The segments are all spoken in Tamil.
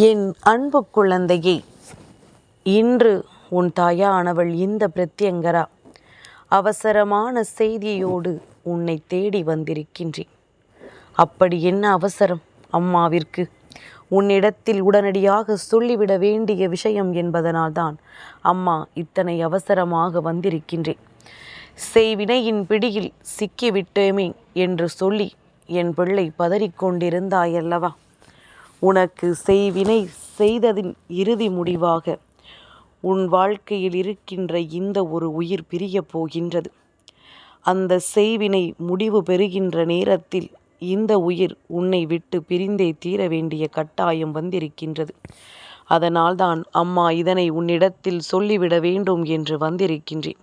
என் அன்பு குழந்தையே இன்று உன் தாயானவள் இந்த பிரத்யங்கரா அவசரமான செய்தியோடு உன்னை தேடி வந்திருக்கின்றேன். அப்படி என்ன அவசரம் அம்மாவிற்கு? உன்னிடத்தில் உடனடியாக சொல்லிவிட வேண்டிய விஷயம் என்பதனால்தான் அம்மா இத்தனை அவசரமாக வந்திருக்கின்றேன் செய்வினையின் பிடியில் சிக்கிவிட்டோமே என்று சொல்லி என் பிள்ளை பதறிக்கொண்டிருந்தாயல்லவா? உனக்கு செய்வினை செய்ததின் இறுதி முடிவாக உன் வாழ்க்கையில் இருக்கின்ற இந்த ஒரு உயிர் பிரியப் போகின்றது. அந்த செய்வினை முடிவு பெறுகின்ற நேரத்தில் இந்த உயிர் உன்னை விட்டு பிரிந்தே தீர வேண்டிய கட்டாயம் வந்திருக்கின்றது. அதனால்தான் அம்மா இதனை உன்னிடத்தில் சொல்லிவிட வேண்டும் என்று வந்திருக்கின்றேன்.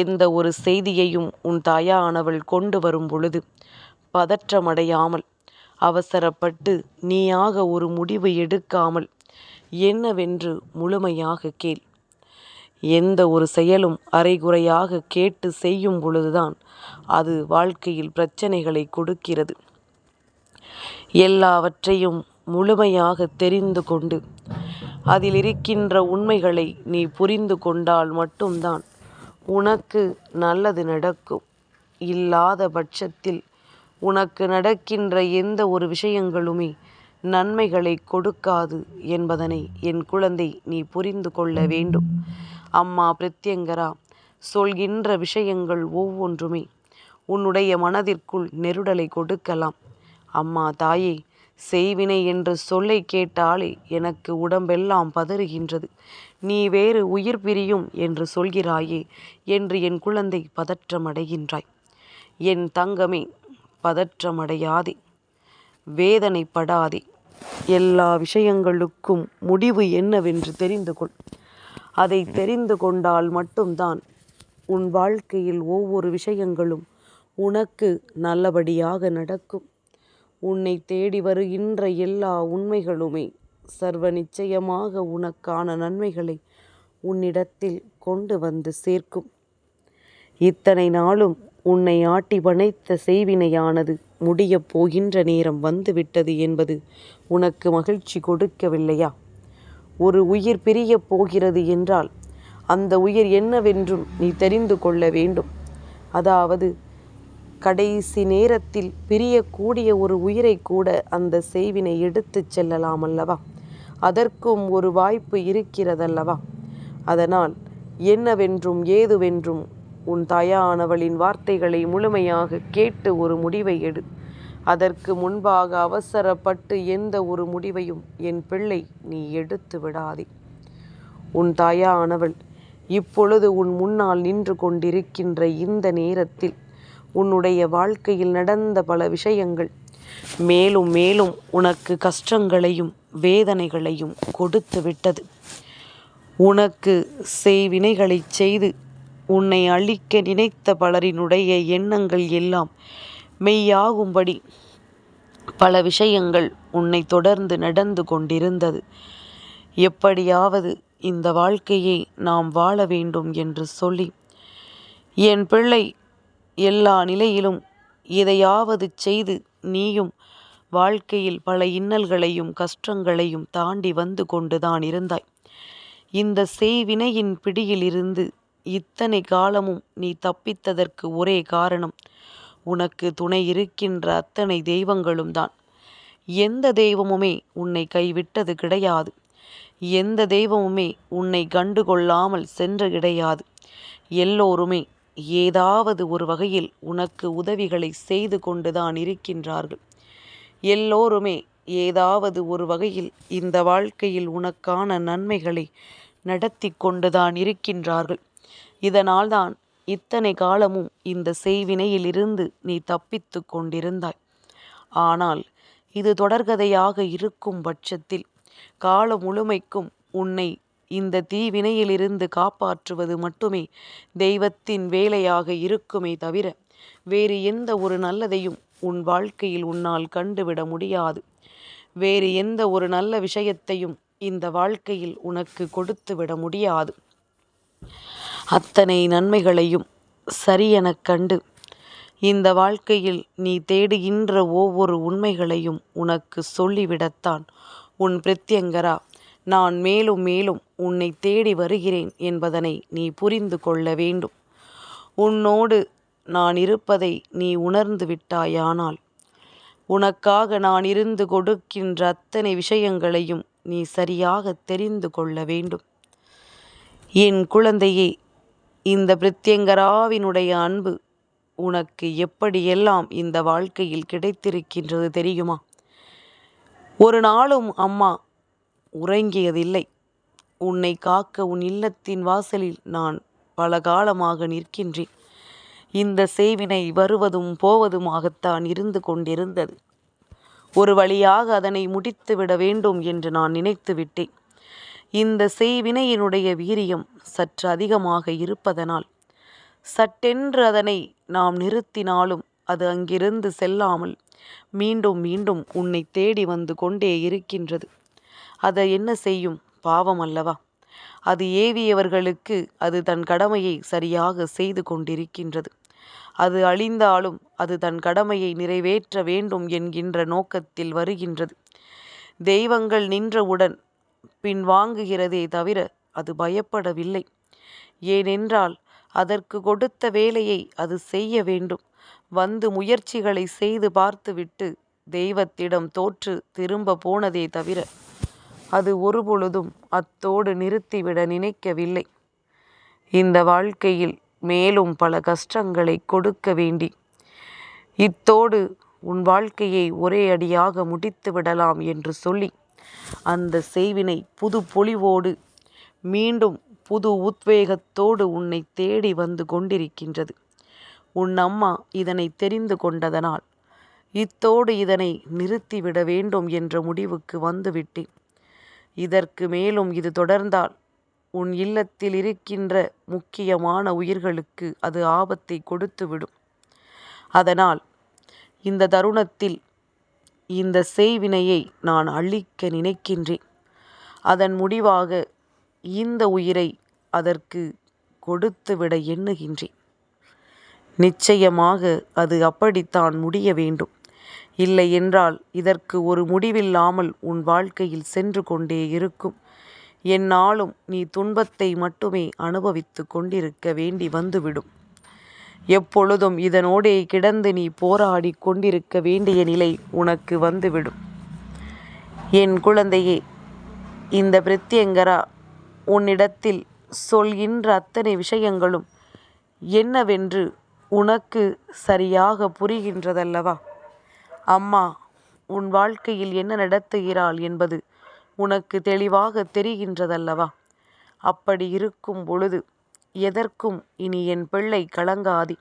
எந்த ஒரு செய்தியையும் உன் தாயானவள் கொண்டு வரும் பொழுது பதற்றமடையாமல் அவசரப்பட்டு நீயாக ஒரு முடிவு எடுக்காமல் என்னவென்று முழுமையாக கேள். எந்த ஒரு செயலும் அரைகுறையாக கேட்டு செய்யும் பொழுதுதான் அது வாழ்க்கையில் பிரச்சனைகளை கொடுக்கிறது. எல்லாவற்றையும் முழுமையாக தெரிந்து கொண்டு அதில் இருக்கின்ற உண்மைகளை நீ புரிந்து கொண்டால் மட்டும்தான் உனக்கு நல்லது நடக்கும். இல்லாத பட்சத்தில் உனக்கு நடக்கின்ற எந்த ஒரு விஷயங்களுமே நன்மைகளை கொடுக்காது என்பதனை என் குழந்தை நீ புரிந்து கொள்ள வேண்டும். அம்மா பிரத்யங்கரா சொல்கின்ற விஷயங்கள் ஒவ்வொன்றுமே உன்னுடைய மனதிற்குள் நெருடலை கொடுக்கலாம். அம்மா தாயே செய்வினை என்று சொல்லை கேட்டாலே எனக்கு உடம்பெல்லாம் பதறுகின்றது. நீ வேறு உயிர் பிரியும் என்று சொல்கிறாயே என்று என் குழந்தை பதற்றமடைகின்றாய். என் தங்கமே பதற்றமடையாதே. வேதனைப்படாதே. எல்லா விஷயங்களுக்கும் முடிவு என்னவென்று தெரிந்து கொள் அதை தெரிந்து கொண்டால் மட்டும்தான் உன் வாழ்க்கையில் ஒவ்வொரு விஷயங்களும் உனக்கு நல்லபடியாக நடக்கும். உன்னை தேடி வருகின்ற எல்லா உண்மைகளுமே சர்வ நிச்சயமாக உனக்கான நன்மைகளை உன்னிடத்தில் கொண்டு வந்து சேர்க்கும். இத்தனை நாளும் உன்னை ஆட்டி பனைத்த செய்வினையானது முடியப் போகின்ற நேரம் வந்துவிட்டது என்பது உனக்கு மகிழ்ச்சி கொடுக்கவில்லையா? ஒரு உயிர் பிரியப் போகிறது என்றால் அந்த உயிர் என்னவென்றும் நீ தெரிந்து கொள்ள வேண்டும். அதாவது கடைசி நேரத்தில் பிரியக்கூடிய ஒரு உயிரை கூட அந்த செய்வினை எடுத்துச் செல்லலாம் அல்லவா? அதற்கும் ஒரு வாய்ப்பு இருக்கிறதல்லவா? அதனால் என்னவென்றும் ஏதுவென்றும் உன் தாயானவளின் வார்த்தைகளை முழுமையாக கேட்டு ஒரு முடிவை எடு. அதற்கு முன்பாக அவசரப்பட்டு எந்த ஒரு முடிவையும் என் பிள்ளை நீ எடுத்து விடாதே. உன் தாயானவள் இப்பொழுது உன் முன்னால் நின்று கொண்டிருக்கின்ற இந்த நேரத்தில் உன்னுடைய வாழ்க்கையில் நடந்த பல விஷயங்கள் மேலும் மேலும் உனக்கு கஷ்டங்களையும் வேதனைகளையும் கொடுத்து விட்டது உனக்கு செய்வினைகளை செய்து உன்னை அழிக்க நினைத்த பலரினுடைய எண்ணங்கள் எல்லாம் மெய்யாகும்படி பல விஷயங்கள் உன்னை தொடர்ந்து நடந்து கொண்டிருந்தது. எப்படியாவது இந்த வாழ்க்கையை நாம் வாழ வேண்டும் என்று சொல்லி என் பிள்ளை எல்லா நிலையிலும் எதையாவது செய்து நீயும் வாழ்க்கையில் பல இன்னல்களையும் கஷ்டங்களையும் தாண்டி வந்து கொண்டுதான் இருந்தாய். இந்த செய்வினையின் பிடியிலிருந்து இத்தனை காலமும் நீ தப்பித்ததற்கு ஒரே காரணம். உனக்கு துணை இருக்கின்ற அத்தனை தெய்வங்களும் தான். எந்த தெய்வமுமே உன்னை கைவிட்டது கிடையாது. எந்த தெய்வமுமே உன்னை கண்டுகொள்ளாமல் சென்று கிடையாது. எல்லோருமே ஏதாவது ஒரு வகையில் உனக்கு உதவிகளை செய்து கொண்டுதான் இருக்கின்றார்கள். எல்லோருமே ஏதாவது ஒரு வகையில் இந்த வாழ்க்கையில் உனக்கான நன்மைகளை நடத்தி கொண்டுதான் இருக்கின்றார்கள். இதனால்தான் இத்தனை காலமும் இந்த செய்வினையிலிருந்து நீ தப்பித்து கொண்டிருந்தாய். ஆனால் இது தொடர்கதையாக இருக்கும் பட்சத்தில் கால முழுமைக்கும் உன்னை இந்த தீவினையிலிருந்து காப்பாற்றுவது மட்டுமே தெய்வத்தின் வேலையாக இருக்குமே தவிர வேறு எந்த ஒரு நல்லதையும் உன் வாழ்க்கையில் உன்னால் கண்டுவிட முடியாது. வேறு எந்த ஒரு நல்ல விஷயத்தையும் இந்த வாழ்க்கையில் உனக்கு கொடுத்து விட முடியாது. அத்தனை நன்மைகளையும் சரியெனக் கண்டு இந்த வாழ்க்கையில் நீ தேடுகின்ற ஒவ்வொரு உண்மைகளையும் உனக்கு சொல்லிவிடத்தான். உன் பிரத்யங்கரா நான் மேலும் மேலும் உன்னை தேடி வருகிறேன் என்பதனை நீ புரிந்து கொள்ள வேண்டும். உன்னோடு நான் இருப்பதை நீ உணர்ந்து விட்டாயானால் உனக்காக நான் இருந்து கொடுக்கின்ற அத்தனை விஷயங்களையும் நீ சரியாக தெரிந்து கொள்ள வேண்டும். என் குழந்தையே இந்த பிரித்யங்கராவினுடைய அன்பு உனக்கு எப்படியெல்லாம் இந்த வாழ்க்கையில் கிடைத்திருக்கின்றது தெரியுமா? ஒரு நாளும் அம்மா உறங்கியதில்லை. உன்னை காக்க உன் இல்லத்தின் வாசலில் நான் பல காலமாக நிற்கின்றேன். இந்த செய்வினை வருவதும் போவதுமாகத்தான் இருந்து கொண்டிருந்தது. ஒரு வழியாக அதனை முடித்துவிட வேண்டும் என்று நான் நினைத்து விட்டேன் இந்த செய்வினையினுடைய வீரியம் சற்று அதிகமாக இருப்பதனால் சட்டென்று அதனை நாம் நிறுத்தினாலும் அது அங்கிருந்து செல்லாமல் மீண்டும் மீண்டும் உன்னை தேடி வந்து கொண்டே இருக்கின்றது. அதை என்ன செய்யும்? பாவம் அல்லவா? அது ஏவியவர்களுக்கு அது தன் கடமையை சரியாக செய்து கொண்டிருக்கின்றது. அது அழிந்தாலும் அது தன் கடமையை நிறைவேற்ற வேண்டும் என்கின்ற நோக்கத்தில் வருகின்றது. தெய்வங்கள் நின்றவுடன் பின் வாங்குகிறதே தவிர அது பயப்படவில்லை. ஏனென்றால் அதற்கு கொடுத்த வேலையை அது செய்ய வேண்டும். வந்து முயற்சிகளை செய்து பார்த்துவிட்டு தெய்வத்திடம் தோற்று திரும்ப போனதே தவிர அது ஒருபொழுதும் அத்தோடு நிறுத்திவிட நினைக்கவில்லை. இந்த வாழ்க்கையில் மேலும் பல கஷ்டங்களை கொடுக்க வேண்டி இத்தோடு உன் வாழ்க்கையை ஒரே அடியாக முடித்து விடலாம் என்று சொல்லி அந்த செய்வினை புது பொலிவோடு மீண்டும் புது உத்வேகத்தோடு உன்னை தேடி வந்து கொண்டிருக்கின்றது. உன் அம்மா இதனை தெரிந்து கொண்டதனால் இத்தோடு இதனை நிறுத்திவிட வேண்டும் என்ற முடிவுக்கு வந்துவிட்டேன். இதற்கு மேலும் இது தொடர்ந்தால் உன் இல்லத்தில் இருக்கின்ற முக்கியமான உயிர்களுக்கு அது ஆபத்தை கொடுத்துவிடும். அதனால் இந்த தருணத்தில் இந்த செய்வினையை நான் அழிக்க நினைக்கின்றேன். அதன் முடிவாக இந்த உயிரை அதற்கு கொடுத்துவிட எண்ணுகின்றேன். நிச்சயமாக அது அப்படித்தான் முடிய வேண்டும். இல்லை என்றால் இதற்கு ஒரு முடிவில்லாமல் உன் வாழ்க்கையில் சென்று கொண்டே இருக்கும். என்னாலும் நீ துன்பத்தை மட்டுமே அனுபவித்து கொண்டிருக்க வேண்டி வந்துவிடும். எப்பொழுதும் இதனோடே கிடந்து நீ போராடி கொண்டிருக்க வேண்டிய நிலை உனக்கு வந்துவிடும். என் குழந்தையே இந்த பிரத்யங்கரா உன்னிடத்தில் சொல்கின்ற அத்தனை விஷயங்களும் என்னவென்று உனக்கு சரியாக புரிகின்றதல்லவா? அம்மா உன் வாழ்க்கையில் என்ன நடத்துகிறாள் என்பது உனக்கு தெளிவாக தெரிகின்றதல்லவா? அப்படி இருக்கும் பொழுது எதற்கும் இனி என் பிள்ளை கலங்காதி.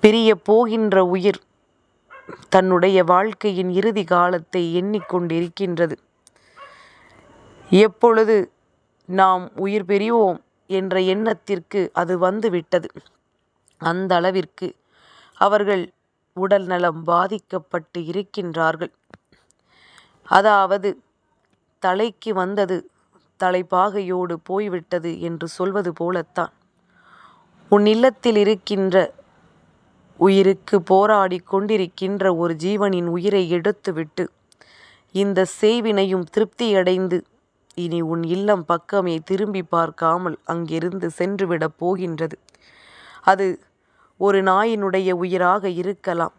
பிரிய போகின்ற உயிர் தன்னுடைய வாழ்க்கையின் இறுதி காலத்தை எண்ணிக்கொண்டிருக்கின்றது. எப்பொழுது நாம் உயிர் பெறுவோம் என்ற எண்ணத்திற்கு அது வந்துவிட்டது. அந்த அளவிற்கு அவர்கள் உடல் நலம் பாதிக்கப்பட்டு இருக்கின்றார்கள். அதாவது தலைக்கு வந்தது தலைப்பாகையோடு போய்விட்டது என்று சொல்வது போலத்தான். உன் இல்லத்தில் இருக்கின்ற உயிருக்கு போராடி கொண்டிருக்கின்ற ஒரு ஜீவனின் உயிரை எடுத்துவிட்டு இந்த செய்வினையும் திருப்தியடைந்து இனி உன் இல்லம் பக்கமே திரும்பி பார்க்காமல் அங்கிருந்து சென்றுவிடப் போகின்றது. அது ஒரு நாயினுடைய உயிராக இருக்கலாம்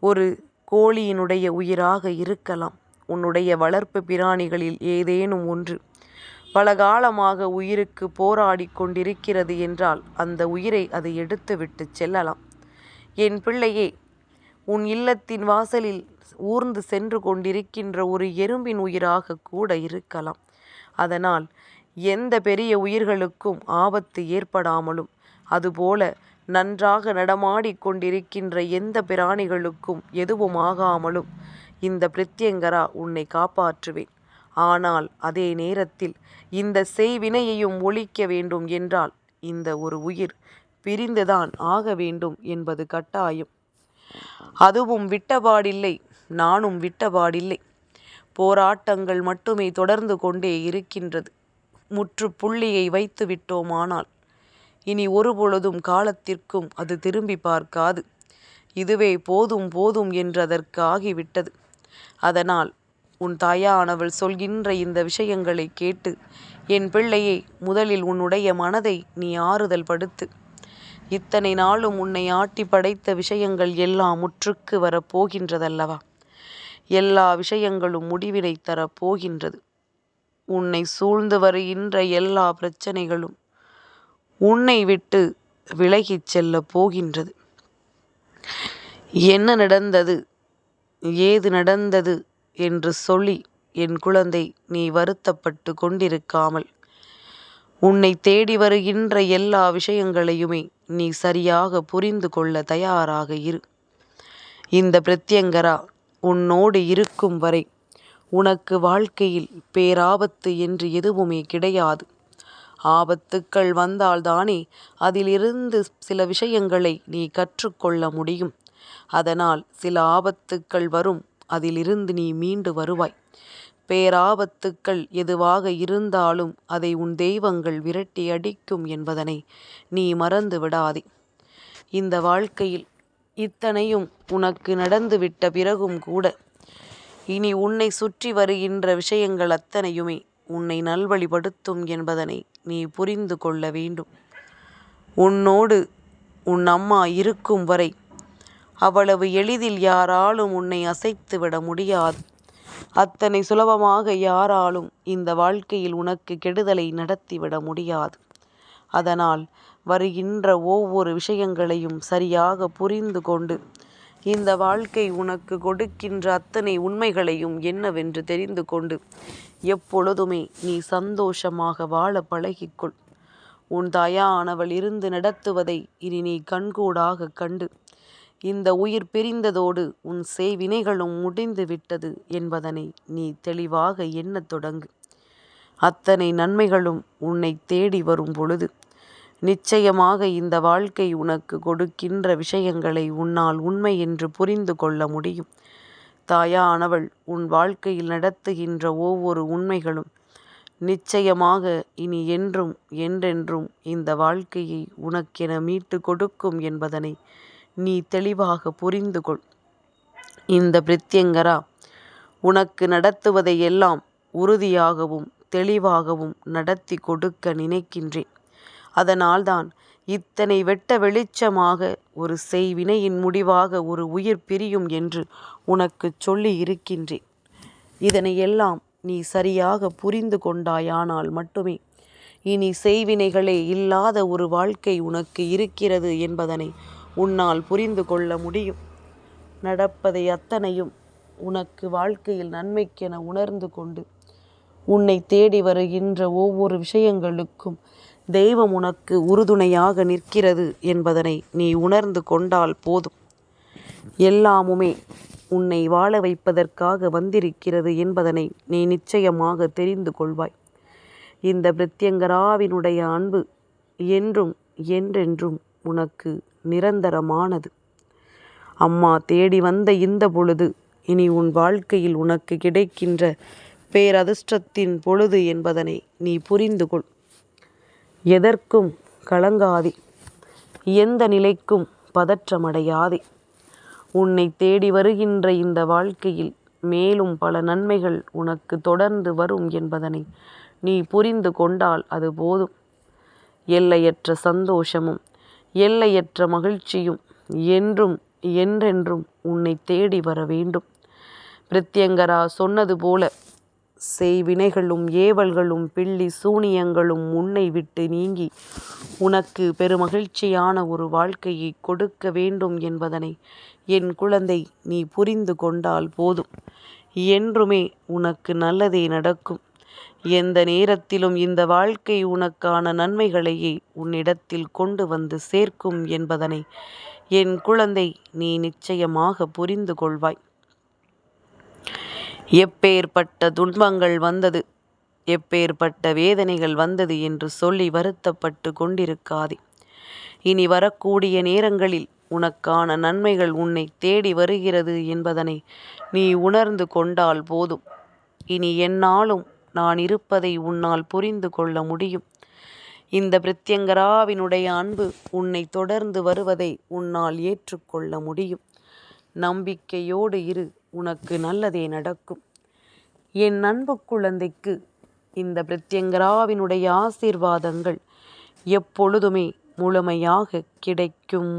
ஒரு கோழியினுடைய உயிராக இருக்கலாம் உன்னுடைய வளர்ப்பு பிராணிகளில் ஏதேனும் ஒன்று. பல காலமாக உயிருக்கு போராடி கொண்டிருக்கிறது என்றால் அந்த உயிரை அது எடுத்துவிட்டு செல்லலாம். என் பிள்ளையே உன் இல்லத்தின் வாசலில் ஊர்ந்து சென்று கொண்டிருக்கின்ற ஒரு எறும்பின் உயிராக கூட இருக்கலாம். அதனால் எந்த பெரிய உயிர்களுக்கும் ஆபத்து ஏற்படாமலும் அதுபோல நன்றாக நடமாடி கொண்டிருக்கின்ற எந்த பிராணிகளுக்கும் எதுவும் ஆகாமலும் இந்த பிரத்யங்கரா உன்னை காப்பாற்றுவேன். ஆனால் அதே நேரத்தில் இந்த செய்வினையையும் ஒழிக்க வேண்டும் என்றால் இந்த ஒரு உயிர் பிரிந்துதான் ஆக வேண்டும் என்பது கட்டாயம். அதுவும் விட்டபாடில்லை நானும் விட்டபாடில்லை. போராட்டங்கள் மட்டுமே தொடர்ந்து கொண்டே இருக்கின்றது. முற்றுப்புள்ளியை வைத்து விட்டோமானால் இனி ஒருபொழுதும் காலத்திற்கும் அது திரும்பி பார்க்காது. இதுவே போதும் போதும் என்றதற்கு ஆகிவிட்டது. அதனால் உன் தாயானவள் சொல்கின்ற இந்த விஷயங்களை கேட்டு என் பிள்ளையே முதலில் உன்னுடைய மனதை நீ ஆறுதல் படுத்து. இத்தனை நாளும் உன்னை ஆட்டி படைத்த விஷயங்கள் எல்லாம் முற்றுக்கு வரப்போகின்றதல்லவா எல்லா விஷயங்களும் முடிவினை தரப்போகின்றது உன்னை சூழ்ந்து வருகின்ற எல்லா பிரச்சனைகளும் உன்னை விட்டு விலகிச் செல்லப் போகின்றது. என்ன நடந்தது? ஏது நடந்தது? என்று சொல்லி என் குழந்தை நீ வருத்தப்பட்டு கொண்டிருக்காமல். உன்னை தேடி வருகின்ற எல்லா விஷயங்களையுமே நீ சரியாக புரிந்து கொள்ள தயாராக இரு. இந்த பிரத்யங்கரா உன்னோடு இருக்கும் வரை உனக்கு வாழ்க்கையில் பேராபத்து என்று எதுவுமே கிடையாது. ஆபத்துக்கள் வந்தால்தானே அதிலிருந்து சில விஷயங்களை நீ கற்றுக்கொள்ள முடியும். அதனால் சில ஆபத்துக்கள் வரும் அதிலிருந்து நீ மீண்டு வருவாய். பேராபத்துக்கள் எதுவாக இருந்தாலும் அதை உன் தெய்வங்கள் விரட்டி அடிக்கும் என்பதனை நீ மறந்து விடாதே. இந்த வாழ்க்கையில் இத்தனையும் உனக்கு நடந்துவிட்ட பிறகும் கூட இனி உன்னை சுற்றி வருகின்ற விஷயங்கள் அத்தனையுமே உன்னை நல்வழிப்படுத்தும் என்பதனை நீ புரிந்து கொள்ள வேண்டும். உன்னோடு உன் அம்மா இருக்கும் வரை அவ்வளவு எளிதில் யாராலும் உன்னை அசைத்து விட முடியாது. அத்தனை சுலபமாக யாராலும் இந்த வாழ்க்கையில் உனக்கு கெடுதலை நடத்திவிட முடியாது. அதனால் வருகின்ற ஒவ்வொரு விஷயங்களையும் சரியாக புரிந்து கொண்டு இந்த வாழ்க்கை உனக்கு கொடுக்கின்ற அத்தனை உண்மைகளையும் என்னவென்று தெரிந்து கொண்டு எப்பொழுதுமே நீ சந்தோஷமாக வாழ பழகிக்கொள். உன் தாயானவள் இருந்து நடத்துவதை இனி நீ கண்கூடாக கண்டு இந்த உயிர் பிரிந்ததோடு உன் செய்வினைகளும் முடிந்து விட்டது என்பதனை நீ தெளிவாக எண்ணத் தொடங்கு. அத்தனை நன்மைகளும் உன்னை தேடி வரும் பொழுது நிச்சயமாக இந்த வாழ்க்கை உனக்கு கொடுக்கின்ற விஷயங்களை உன்னால் உண்மை என்று புரிந்து கொள்ள முடியும். தாயானவள் உன் வாழ்க்கையில் நடத்துகின்ற ஒவ்வொரு உண்மைகளும் நிச்சயமாக இனி என்றும் என்றென்றும் இந்த வாழ்க்கையை உனக்கென மீட்டு கொடுக்கும் என்பதனை நீ தெளிவாக புரிந்து கொள் இந்த பிரித்யங்கரா உனக்கு நடத்துவதை எல்லாம் உறுதியாகவும் தெளிவாகவும் நடத்தி கொடுக்க நினைக்கின்றேன். அதனால்தான் இத்தனை வெட்ட வெளிச்சமாக ஒரு செய்வினையின் முடிவாக ஒரு உயிர் பிரியும் என்று உனக்கு சொல்லி இருக்கின்றேன். இதனையெல்லாம் நீ சரியாக புரிந்து கொண்டாயானால் மட்டுமே இனி செய்வினைகளே இல்லாத ஒரு வாழ்க்கை உனக்கு இருக்கிறது என்பதனை உன்னால் புரிந்து கொள்ள முடியும். நடப்பதை அத்தனையும் உனக்கு வாழ்க்கையில் நன்மைக்கென உணர்ந்து கொண்டு உன்னை தேடி வருகின்ற ஒவ்வொரு விஷயங்களுக்கும் தெய்வம் உனக்கு உறுதுணையாக நிற்கிறது என்பதனை நீ உணர்ந்து கொண்டால் போதும். எல்லாமுமே உன்னை வாழ வைப்பதற்காக வந்திருக்கிறது என்பதனை நீ நிச்சயமாக தெரிந்து கொள்வாய். இந்த பிரத்யங்கராவினுடைய அன்பு என்றும் என்றென்றும் உனக்கு நிரந்தரமானது. அம்மா தேடி வந்த இந்த பொழுது இனி உன் வாழ்க்கையில் உனக்கு கிடைக்கின்ற பேரதிர்ஷ்டத்தின் பொழுது என்பதனை நீ புரிந்து கொள். எதற்கும் கலங்காதே. எந்த நிலைக்கும் பதற்றமடையாதே. உன்னை தேடி வருகின்ற இந்த வாழ்க்கையில் மேலும் பல நன்மைகள் உனக்கு தொடர்ந்து வரும் என்பதனை நீ புரிந்து கொண்டால் அது போதும். எல்லையற்ற சந்தோஷமும் எல்லையற்ற மகிழ்ச்சியும் என்றும் என்றென்றும் உன்னை தேடி வர வேண்டும். பிரத்யங்கரா சொன்னது போல செய்வினைகளும் ஏவல்களும் பிள்ளி சூனியங்களும் உன்னை விட்டு நீங்கி உனக்கு பெருமகிழ்ச்சியான ஒரு வாழ்க்கையை கொடுக்க வேண்டும் என்பதனை என் குழந்தை நீ புரிந்து கொண்டால் போதும். என்றுமே உனக்கு நல்லதே நடக்கும். எந்த நேரத்திலும் இந்த வாழ்க்கை உனக்கான நன்மைகளையே உன்னிடத்தில் கொண்டு வந்து சேர்க்கும் என்பதனை என் குழந்தை நீ நிச்சயமாக புரிந்து கொள்வாய். எப்பேற்பட்ட துன்பங்கள் வந்தது எப்பேற்பட்ட வேதனைகள் வந்தது என்று சொல்லி வருத்தப்பட்டு கொண்டிருக்காதே. இனி வரக்கூடிய நேரங்களில் உனக்கான நன்மைகள் உன்னை தேடி வருகிறது என்பதனை நீ உணர்ந்து கொண்டால் போதும். இனி என்னாலும் நான் இருப்பதை உன்னால் புரிந்து கொள்ள முடியும். இந்த பிரத்யங்கராவினுடைய அன்பு உன்னை தொடர்ந்து வருவதை உன்னால் ஏற்றுக்கொள்ள முடியும். நம்பிக்கையோடு இரு உனக்கு நல்லதே நடக்கும். என் அன்பு குழந்தைக்கு இந்த பிரத்யங்கராவினுடைய ஆசீர்வாதங்கள் எப்பொழுதுமே முழுமையாக கிடைக்கும்.